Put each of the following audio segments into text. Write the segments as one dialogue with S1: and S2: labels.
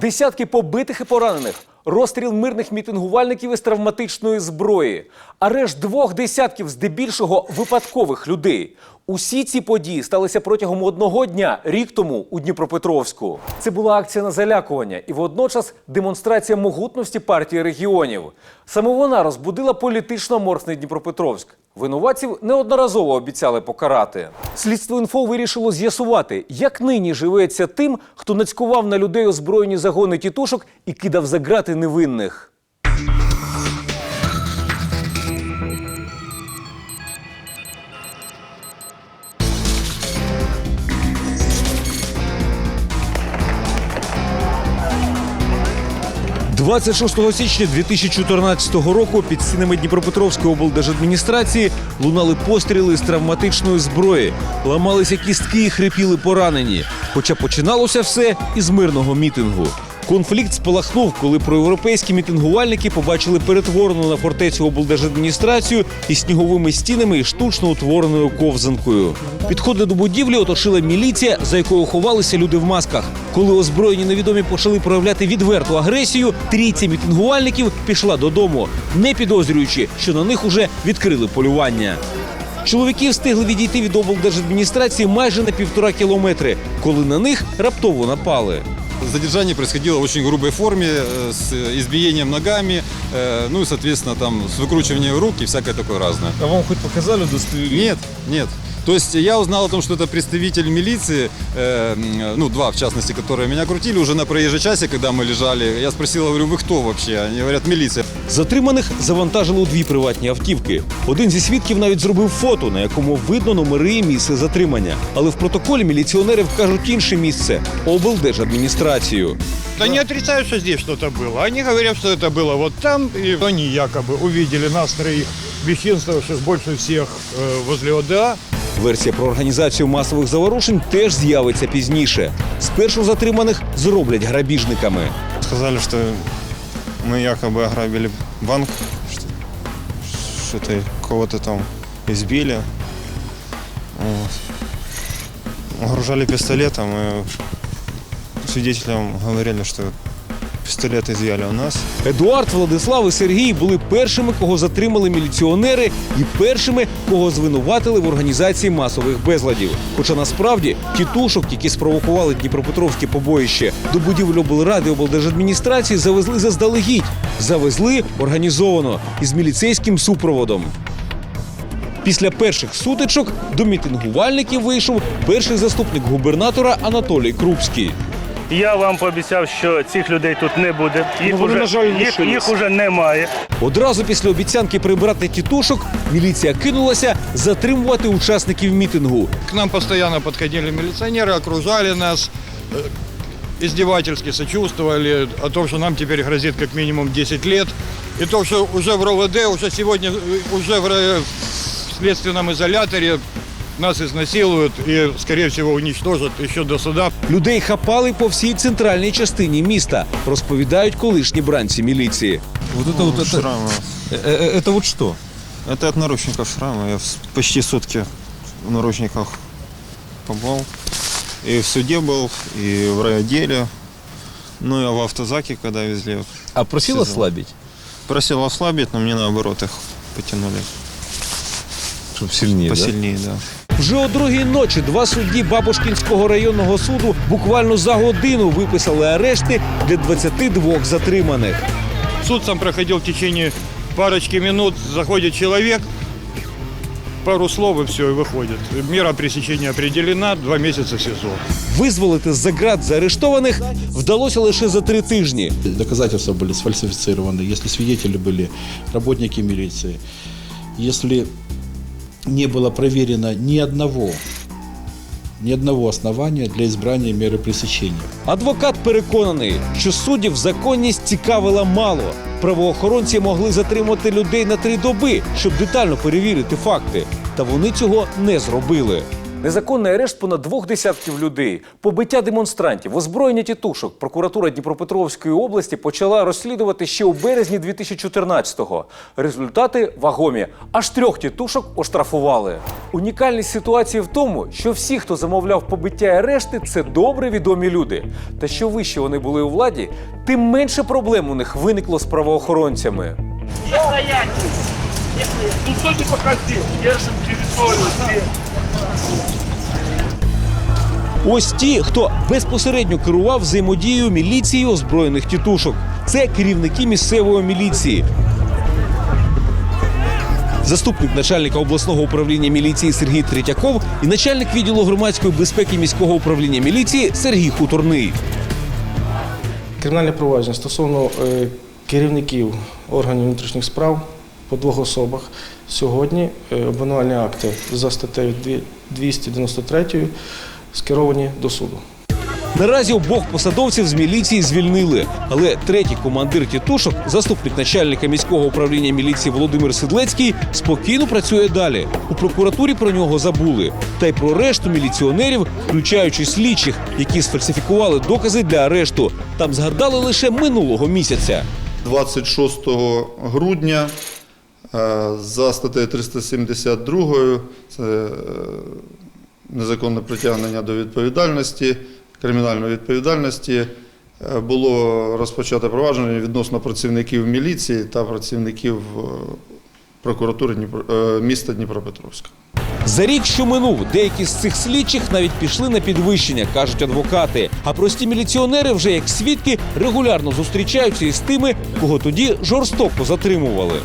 S1: Десятки побитих і поранених, розстріл мирних мітингувальників із травматичної зброї, арешт двох десятків здебільшого випадкових людей. Усі ці події сталися протягом одного дня рік тому у Дніпропетровську. Це була акція на залякування і водночас демонстрація могутності партії регіонів. Саме вона розбудила політично аморфний Дніпропетровськ. Винуватців неодноразово обіцяли покарати. Слідство інфо вирішило з'ясувати, як нині живеться тим, хто нацькував на людей озброєні загони тітушок і кидав за грати невинних. – 26 січня 2014 року під стінами Дніпропетровської облдержадміністрації лунали постріли з травматичної зброї, ламалися кістки і хрипіли поранені. Хоча починалося все із мирного мітингу. Конфлікт спалахнув, коли проєвропейські мітингувальники побачили перетворену на фортецю облдержадміністрацію із сніговими стінами і штучно утвореною ковзанкою. Підходи до будівлі оточила міліція, за якою ховалися люди в масках. Коли озброєні невідомі почали проявляти відверту агресію, трійця мітингувальників пішла додому, не підозрюючи, що на них уже відкрили полювання. Чоловіки встигли відійти від облдержадміністрації майже на півтора кілометри, коли на них раптово напали.
S2: Задержание происходило в очень грубой форме, э, с избиением ногами, э, ну и, соответственно, там с выкручиванием рук и всякое такое разное.
S3: А вам хоть показали удостоверение?
S2: Нет, нет. То есть я узнал о том, что это представитель милиции, э, м, ну, два, в частности, которые меня крутили уже на проезжей части, когда мы лежали. Я спросил, говорю, вы кто вообще? Они говорят, милиция.
S1: Затриманих завантажили у дві приватні автівки. Один зі свідків навіть зробив фото, на якому видно номери і місце затримання. Але в протоколі міліціонери вкажуть інше місце облдержадміністрацію.
S4: Да не отрицают, что здесь что-то было. Они говорят, что это было вот там, и они якобы увидели нас троих бесчинствовавших больше всех э, возле ОДА.
S1: Версія про організацію масових заворушень теж з'явиться пізніше. Спершу затриманих зроблять грабіжниками.
S5: Сказали, что мы якобы ограбили банк, что- что-то кого-то там избили. Вот. Огружали пистолетом и свидетелям говорили, что пистолет изъяли у нас.
S1: Едуард, Владислав і Сергій були першими, кого затримали міліціонери, і першими, кого звинуватили в організації масових безладів. Хоча насправді тітушок, які спровокували Дніпропетровське побоїще, до будівлі облради облдержадміністрації завезли заздалегідь. Завезли організовано із міліцейським супроводом. Після перших сутичок до мітингувальників вийшов перший заступник губернатора Анатолій Крупський.
S6: Я вам пообіцяв, що цих людей тут не буде. Їх,
S4: Ну, вони,
S6: уже,
S4: на жаль,
S6: їх,
S4: лишились.
S6: їх уже немає.
S1: Одразу після обіцянки прибрати тітушок міліція кинулася затримувати учасників мітингу.
S4: К нам постоянно подходили милиционеры, окружали нас, э, издевательски сочувствовали о том, что нам теперь грозит как минимум 10 лет. И то, что уже в РОВД, уже сегодня, э, уже в ре- в следственном изоляторе нас изнасилуют и, скорее всего, уничтожат еще до суда.
S1: Людей хапали по всій центральній частині міста, розповідають колишні бранці міліції.
S3: Вот это вот это,
S5: Шрамы.
S3: э, э, это вот что?
S5: Это от наручников шрамы. Я в- почти сутки в наручниках побыл. И в суде был, и в райотделе. Ну и в автозаке, когда везли.
S3: А просил
S5: Сезон.
S3: ослабить?
S5: Просил ослабить, но мне наоборот их потянули
S3: Чтобы сильнее, да?
S5: посильнее, да.
S1: Вже о другій ночі два судді Бабушкінського районного суду буквально за годину виписали арешти для 22 затриманих.
S4: Суд сам проходил в течение парочки минут. Заходит человек, пару слов и все, и выходит. Мера пресечения определена, два месяца в СИЗО.
S1: Визволити з-за ґрат заарештованих вдалося лише за три тижні.
S7: доказательства были сфальсифицированы, если свидетели были работники милиции, если не было проверено ни одного, ні одного основання для ізбрання міри пресечения.
S1: Адвокат переконаний, що суддів законність цікавила мало. Правоохоронці могли затримати людей на три доби, щоб детально перевірити факти. Та вони цього не зробили. Незаконний арешт понад двох десятків людей, побиття демонстрантів, озброєння тітушок. Прокуратура Дніпропетровської області почала розслідувати ще у березні 2014-го. Результати вагомі. Аж трьох тітушок оштрафували. Унікальність ситуації в тому, що всі, хто замовляв побиття і арешти, це добре відомі люди. Та що вище вони були у владі, тим менше проблем у них виникло з правоохоронцями.
S6: Не походил, держим территорию.
S1: Ось ті, хто безпосередньо керував взаємодією міліції озброєних тітушок. Це керівники місцевої міліції. Заступник начальника обласного управління міліції Сергій Третьяков і начальник відділу громадської безпеки міського управління міліції Сергій Хуторний.
S8: Кримінальне провадження стосовно е, керівників органів внутрішніх справ по двох особах. Сьогодні е, обвинувальні акти за статтею дві- 293 скеровані до суду.
S1: Наразі обох посадовців з міліції звільнили, але третій командир тітушок, заступник начальника міського управління міліції Володимир Сидлецький, спокійно працює далі. У прокуратурі про нього забули. Та й про решту міліціонерів, включаючи слідчих, які сфальсифікували докази для арешту. Там згадали лише минулого місяця.
S9: 26 грудня за статтею 372 це е, незаконне притягнення до відповідальності, кримінальної відповідальності. е, Було розпочато провадження відносно працівників міліції та працівників е, прокуратури е, міста Дніпропетровська.
S1: За рік, що минув, деякі з цих слідчих навіть пішли на підвищення, кажуть адвокати. А прості міліціонери вже як свідки регулярно зустрічаються із тими, кого тоді жорстоко затримували.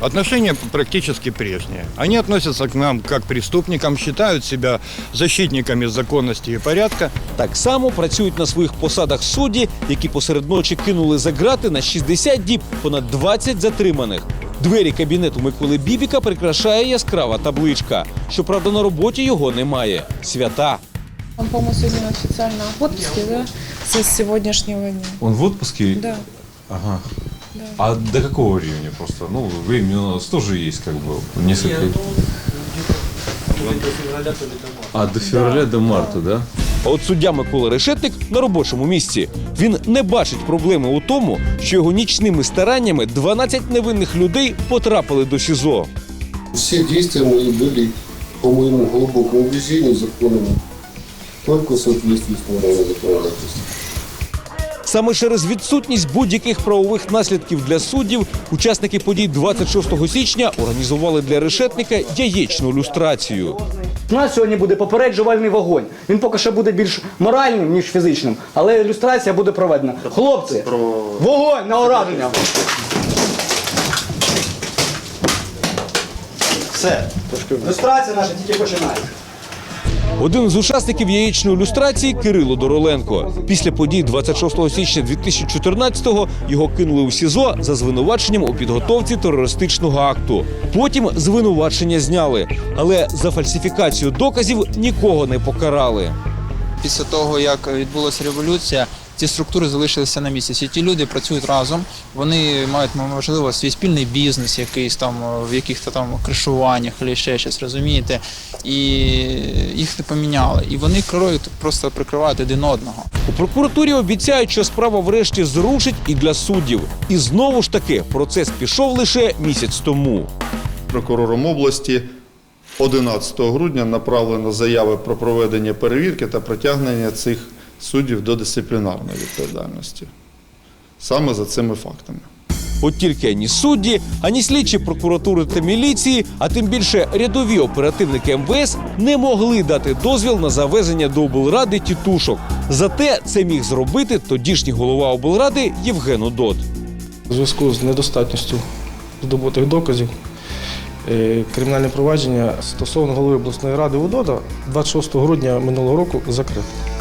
S4: Отношения практически прежние. Они относятся к нам как к преступникам, считают себя защитниками законности и порядка.
S1: Так само працюють на своїх посадах судді, які посеред ночі кинули за грати на 60 діб понад 20 затриманих. Двері кабінету Миколи Бібіка прикрашає яскрава табличка. Щоправда, на роботі його немає. Свята.
S10: Он, по-моему, сегодня официально в отпуске, да? С сегодняшнего дня.
S3: Он в отпуске?
S10: Да.
S3: Ага. А до какого времени просто? Ну, времени у нас тоже есть как бы несколько... А, до февраля, до марта, да?
S1: А от суддя Микола Решетник на робочому місці. Він не бачить проблеми у тому, що його нічними стараннями 12 невинних людей потрапили до СІЗО.
S11: Все действия мои были, по моему глубокому убеждению, законными. Только в соответствии с нормами законодательства.
S1: Саме через відсутність будь-яких правових наслідків для суддів учасники подій 26 січня організували для решетника яєчну люстрацію.
S12: У нас сьогодні буде попереджувальний вогонь. Він поки що буде більш моральним, ніж фізичним, але ілюстрація буде проведена. Хлопці, вогонь на ураження! Все. Ілюстрація наша тільки починається.
S1: Один з учасників яєчної люстрації Кирило Дороленко. Після подій 26 січня 2014-го його кинули у СІЗО за звинуваченням у підготовці терористичного акту. Потім звинувачення зняли, але за фальсифікацію доказів нікого не покарали.
S13: Після того, як відбулася революція, ці структури залишилися на місці. Всі ті люди працюють разом, вони мають можливо свій спільний бізнес, якийсь там в яких-то там кришуваннях або ще щось, розумієте? І їх не поміняли. І вони керують просто прикривають один одного.
S1: У прокуратурі обіцяють, що справа врешті зрушить і для суддів. І знову ж таки процес пішов лише місяць тому.
S9: Прокурором області 11 грудня направлено заяви про проведення перевірки та притягнення цих суддів до дисциплінарної відповідальності. Саме за цими фактами.
S1: От тільки ані судді, ані слідчі прокуратури та міліції, а тим більше рядові оперативники МВС не могли дати дозвіл на завезення до облради тітушок. Зате це міг зробити тодішній голова облради Євген Удот.
S8: У зв'язку з недостатністю здобутих доказів е, кримінальне провадження стосовно голови обласної ради УДОДа 26 грудня минулого року закрите.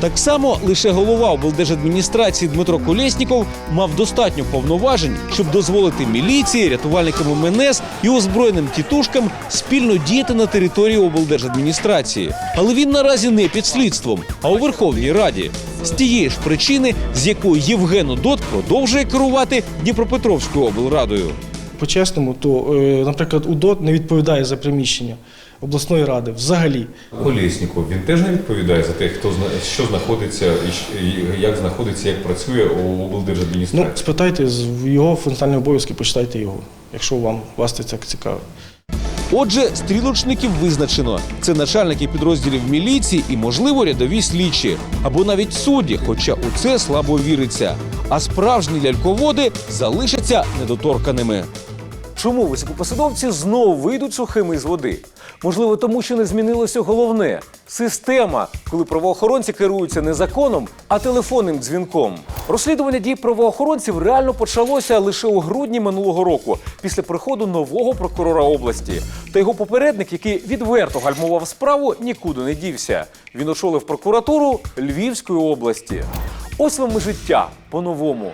S1: Так само лише голова облдержадміністрації Дмитро Колєсніков мав достатньо повноважень, щоб дозволити міліції, рятувальникам МНС і озброєним тітушкам спільно діяти на території облдержадміністрації. Але він наразі не під слідством, а у Верховній Раді. З тієї ж причини, з якої Євген Удот продовжує керувати Дніпропетровською облрадою.
S8: По-чесному, то, е, наприклад, УДОТ не відповідає за приміщення. обласної ради взагалі.
S3: Колєсніков, він теж не відповідає за те, хто зна- що знаходиться і як знаходиться, як працює у облдержадміністрації.
S8: Ну, спитайте з його функціональні обов'язки, почитайте його, якщо вам вас це цікаво.
S1: Отже, стрілочників визначено. Це начальники підрозділів міліції і, можливо, рядові слідчі або навіть судді, хоча у це слабо віриться. А справжні ляльководи залишаться недоторканими. Чому високопосадовці знову вийдуть сухими з води? Можливо, тому що не змінилося головне система, коли правоохоронці керуються не законом, а телефонним дзвінком. Розслідування дій правоохоронців реально почалося лише у грудні минулого року, після приходу нового прокурора області. Та його попередник, який відверто гальмував справу, нікуди не дівся. Він очолив прокуратуру Львівської області. Ось вам і життя по-новому.